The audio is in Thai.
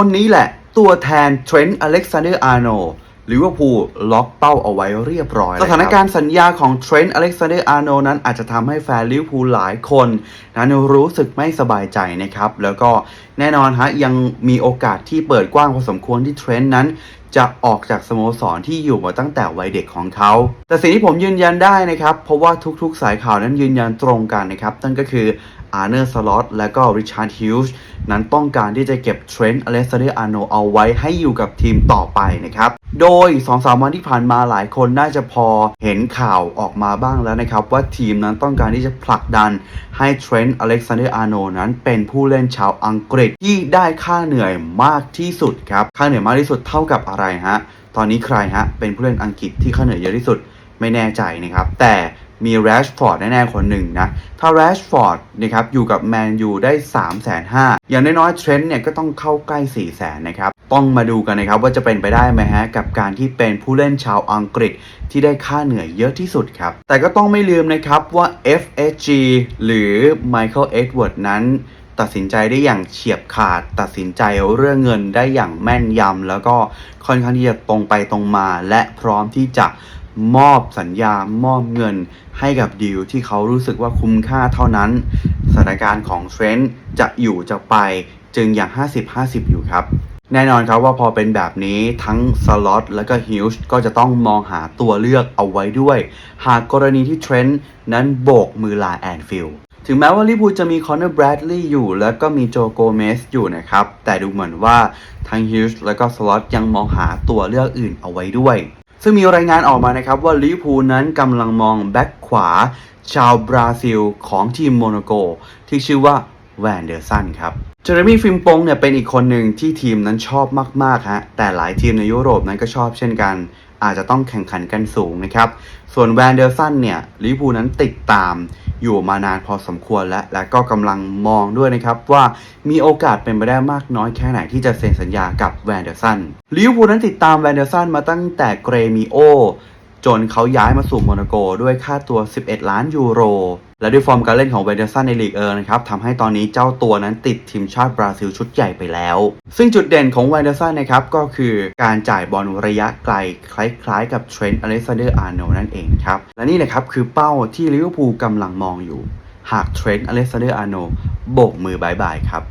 คนนี้แหละ ตัวแทนเทรนต์อเล็กซานเดอร์อาร์โนลิเวอร์พูลล็อกเป้าเอาไว้เรียบร้อย สถานการณ์สัญญาของเทรนต์อเล็กซานเดอร์อาร์โนนั้นอาจจะทำให้แฟนลิเวอร์พูลหลายคน นั้นรู้สึกไม่สบายใจนะครับ แล้วก็แน่นอนฮะยังมีโอกาสที่เปิดกว้างพอสมควรที่เทรนต์นั้นจะออกจากสโมสรที่อยู่มาตั้งแต่วัยเด็กของเขา แต่สิ่งที่ผมยืนยันได้นะครับ เพราะว่าทุกๆสายข่าวนั้นยืนยันตรงกันนะครับ นั่นก็คือ อาร์เนอร์สล็อตและก็ริชาร์ดฮิลส์นั้นต้องการที่จะเก็บเทรนต์อเลสเดอร์อาร์โนเอาไว้ให้อยู่กับทีมต่อไปนะครับ โดย 2-3 วันที่ผ่านมาหลายคนน่าจะพอเห็นข่าวออกมาบ้างแล้วนะครับ ว่าทีมนั้นต้องการที่จะผลักดันให้เทรนต์อเล็กซานเดอร์อาร์โนนั้นเป็นผู้เล่นชาวอังกฤษที่ได้ค่าเหนื่อยมากที่สุดครับ ค่าเหนื่อยมากที่สุดเท่ากับอะไรฮะ ตอนนี้ใครฮะเป็นผู้เล่นอังกฤษที่ค่าเหนื่อยเยอะที่สุด ไม่แน่ใจนะครับ แต่มีแรชฟอร์ดแน่ๆคนหนึ่งนะ ถ้าแรชฟอร์ดนะครับอยู่กับแมนยูได้ 3 5 0 0 0อย่างน้อยๆเทรนต์เนี่ยก็ต้องเข้าใกล้4 0 0 0 0นะครับ ต้องมาดูกันนะครับว่าจะเป็นไปได้ไหมฮะ กับการที่เป็นผู้เล่นชาวอังกฤษที่ได้ค่าเหนื่อยเยอะที่สุดครับ แต่ก็ต้องไม่ลืมนะครับว่า FSG หรือ Michael Edward นั้นตัดสินใจได้อย่างเฉียบขาด ตัดสินใจเรื่องเงินได้อย่างแม่นยำแล้วก็ค่อนข้างที่จะตรงไปตรงมา และพร้อมที่จะ มอบสัญญามอบเงินให้กับดีลที่เขารู้สึกว่าคุ้มค่าเท่านั้น สถานการณ์ของเทรนต์จะอยู่จะไปจึงอย่าง 50-50 อยู่ครับ แน่นอนครับว่าพอเป็นแบบนี้ทั้งสล็อตและก็ฮิลส์ก็จะต้องมองหาตัวเลือกเอาไว้ด้วย หากกรณีที่เทรนต์นั้นโบกมือลาแอนฟิลถึงแม้ว่าลิเวอร์พูจะมีคอนเนอร์แบรดลีย์อยู่ แล้วก็มีโจโกเมสอยู่นะครับ แต่ดูเหมือนว่าทั้งฮิลส์และก็สล็อตยังมองหาตัวเลือกอื่นเอาไว้ด้วย ซึ่งมีรายงานออกมานะครับว่าลิเวอร์พูลนั้นกำลังมองแบ็กขวาชาวบราซิลของทีมโมนาโก ที่ชื่อว่า แวนเดอร์สันครับเจอร์มี่ฟิมปงเนี่ยเป็นอีกคนหนึ่งที่ทีมนั้นชอบมากๆฮะแต่หลายทีมในยุโรปนั้นก็ชอบเช่นกัน อาจจะต้องแข่งขันกันสูงนะครับ ส่วนแวนเดอร์สันเนี่ยลิวพูนั้นติดตามอยู่มานานพอสมควรแล้วและก็กำลังมองด้วยนะครับว่ามีโอกาสเป็นไปได้มากน้อยแค่ไหนที่จะเซ็นสัญญากับแวนเดอร์สันลิเวอร์พูลนั้นติดตามแวนเดอร์สันมาตั้งแต่เกรมิโอจนเขาย้ายมาสู่โมนาโกด้วยค่าตัว 11 ล้านยูโร และด้วยฟอร์มการเล่นของเวเดอร์สันในลีกเออร์นะครับทำให้ตอนนี้เจ้าตัวนั้นติดทีมชาติบราซิลชุดใหญ่ไปแล้ว ซึ่งจุดเด่นของเวเดอร์สันนะครับก็คือการจ่ายบอลระยะไกล คล้ายๆ กับเทรนต์อเล็กซานเดอร์อาร์โนนั่นเองครับและนี่นะครับคือเป้าที่ลิเวอร์พูลกำลังมองอยู่ หากเทรนต์อเล็กซานเดอร์อาร์โนโบกมือบายบายครับ